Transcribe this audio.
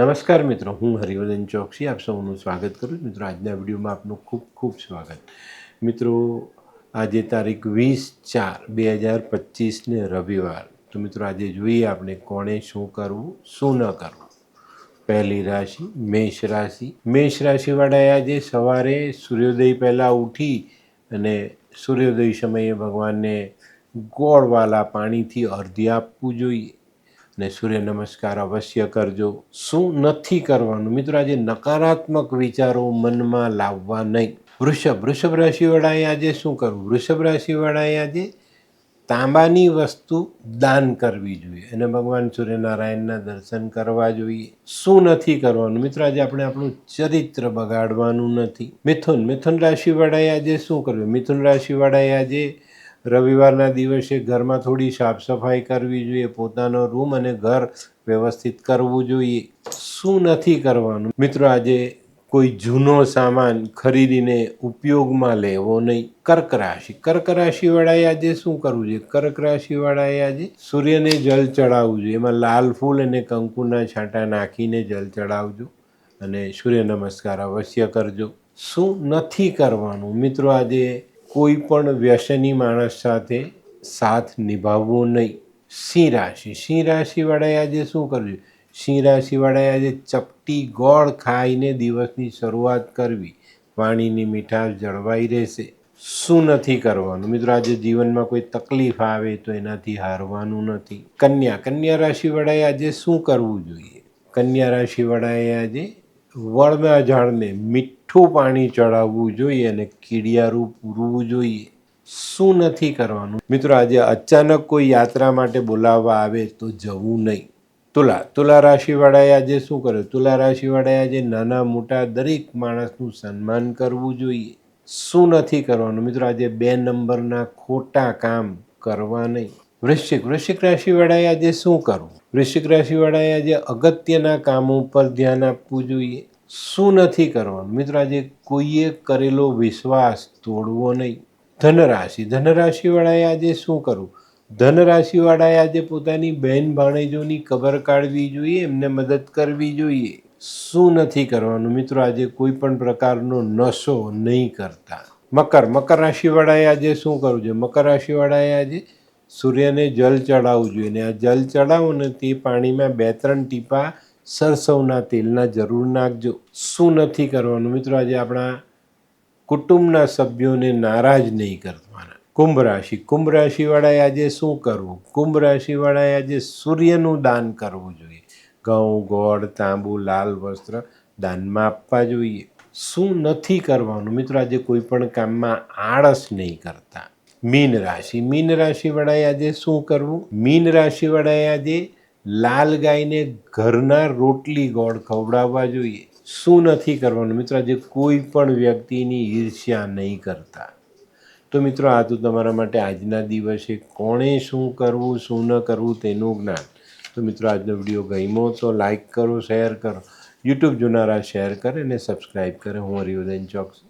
નમસ્કાર મિત્રો, હું હરિવર્ધન ચોકસી, આપ સૌનું સ્વાગત કરું છું. મિત્રો, આજના વિડીયોમાં આપનું ખૂબ ખૂબ સ્વાગત. મિત્રો, આજે તારીખ વીસ ચાર બે હજાર પચીસને રવિવાર. તો મિત્રો, આજે જોઈએ આપણે કોણે શું કરવું, શું ન કરવું. પહેલી રાશિ, મેષ રાશિ. મેષ રાશિવાળાએ આજે સવારે સૂર્યોદય પહેલાં ઉઠી અને સૂર્યોદય સમયે ભગવાનને ગોળવાલા પાણીથી અર્ધી આપવું જોઈએ. અને સૂર્ય નમસ્કાર અવશ્ય કરજો. શું નથી કરવાનું? મિત્રો, આજે નકારાત્મક વિચારો મનમાં લાવવા નહીં. વૃષભ વૃષભ રાશિવાળાએ આજે શું કરવું? વૃષભ રાશિવાળાએ આજે તાંબાની વસ્તુ દાન કરવી જોઈએ અને ભગવાન સૂર્યનારાયણના દર્શન કરવા જોઈએ. શું નથી કરવાનું? મિત્રો, આજે આપણે આપણું ચરિત્ર બગાડવાનું નથી. મિથુન મિથુન રાશિવાળાએ આજે શું કરવું મિથુન રાશિવાળાએ આજે રવિવારના દિવસે ઘરમાં થોડી સાફ સફાઈ કરવી જોઈએ, પોતાનો રૂમ અને ઘર વ્યવસ્થિત કરવું જોઈએ. શું નથી કરવાનું? મિત્રો, આજે કોઈ જૂનો સામાન ખરીદીને ઉપયોગમાં લેવો નહીં. કર્ક રાશિ. કર્ક રાશિવાળાએ આજે શું કરવું જોઈએ? કર્ક રાશિવાળાએ આજે સૂર્યને જલ ચડાવવું જોઈએ. એમાં લાલ ફૂલ અને કંકુના છાંટા નાખીને જલ ચડાવજો અને સૂર્ય નમસ્કાર અવશ્ય કરજો. શું નથી કરવાનું? મિત્રો, આજે કોઈ પણ વ્યસની માણસ સાથે સાથ નિભાવવો નહીં. સિંહ રાશિ. સિંહ રાશિવાળાએ આજે શું કરવું સિંહ રાશિવાળાએ આજે ચપટી ગોળ ખાઈને દિવસની શરૂઆત કરવી. પાણીની મીઠાશ જળવાઈ રહેશે. શું નથી કરવાનું? મિત્રો, આજે જીવનમાં કોઈ તકલીફ આવે તો એનાથી હારવાનું નથી. કન્યા. કન્યા રાશિવાળાએ આજે શું કરવું જોઈએ? કન્યા રાશિવાળાએ આજે વળના ઝાડને મીઠું પાણી ચડાવવું જોઈએ અને કીડિયારું પૂરવું જોઈએ. શું નથી કરવાનું? મિત્રો, આજે અચાનક કોઈ યાત્રા માટે બોલાવવા આવે તો જવું નહીં. તુલા તુલા રાશિવાળાએ આજે શું કર્યું? તુલા રાશિવાળાએ આજે નાના મોટા દરેક માણસનું સન્માન કરવું જોઈએ. શું નથી કરવાનું? મિત્રો, આજે બે નંબરના ખોટા કામ કરવા નહીં. વૃશ્ચિક વૃશ્ચિક રાશિવાળાએ આજે શું કરવું? વૃશ્ચિક રાશિવાળાએ આજે અગત્યના કામો પર ધ્યાન આપવું જોઈએ. શું નથી કરવાનું? મિત્રો, આજે કોઈએ કરેલો વિશ્વાસ તોડવો નહીં. ધનરાશિ. ધનરાશિવાળાએ આજે શું કરવું? ધનરાશિવાળાએ આજે પોતાની બહેન ભાણેજોની ખબર કાઢવી જોઈએ, એમને મદદ કરવી જોઈએ. શું નથી કરવાનું? મિત્રો, આજે કોઈ પણ પ્રકારનો નશો નહીં કરતા. મકર. મકર રાશિવાળાએ આજે શું કરવું જોઈએ? મકર રાશિવાળાએ આજે સૂર્યને જલ ચડાવવું જોઈએ ને આ જલ ચડાવો ને તે પાણીમાં બે ત્રણ ટીપા સરસવના તેલના જરૂર નાખજો. શું નથી કરવાનું? મિત્રો, આજે આપણા કુટુંબના સભ્યોને નારાજ નહીં કરવાના. કુંભ રાશિ. કુંભ રાશિવાળાએ આજે શું કરવું? કુંભ રાશિવાળાએ આજે સૂર્યનું દાન કરવું જોઈએ. ઘઉં, ગોળ, તાંબુ, લાલ વસ્ત્ર દાનમાં આપવા જોઈએ. શું નથી કરવાનું? મિત્રો, આજે કોઈ પણ કામમાં આળસ નહીં કરતા. મીન રાશિ. મીન રાશિવાળાએ આજે શું કરવું? મીન રાશિવાળાએ આજે લાલ ગાયને ઘરના રોટલી ગોળ ખવડાવવા જોઈએ. શું નથી કરવાનું? મિત્રો, આજે કોઈ પણ વ્યક્તિની ઈર્ષ્યા નહીં કરતા. તો મિત્રો, આ તો તમારા માટે આજના દિવસે કોણે શું કરવું, શું ન કરવું તેનું જ્ઞાન. તો મિત્રો, આજનો વીડિયો ગમ્યો તો લાઈક કરો, શેર કરો. યુટ્યુબ જોનારા શેર કરે અને સબસ્ક્રાઈબ કરે. હું હરિવદન ચોકસી.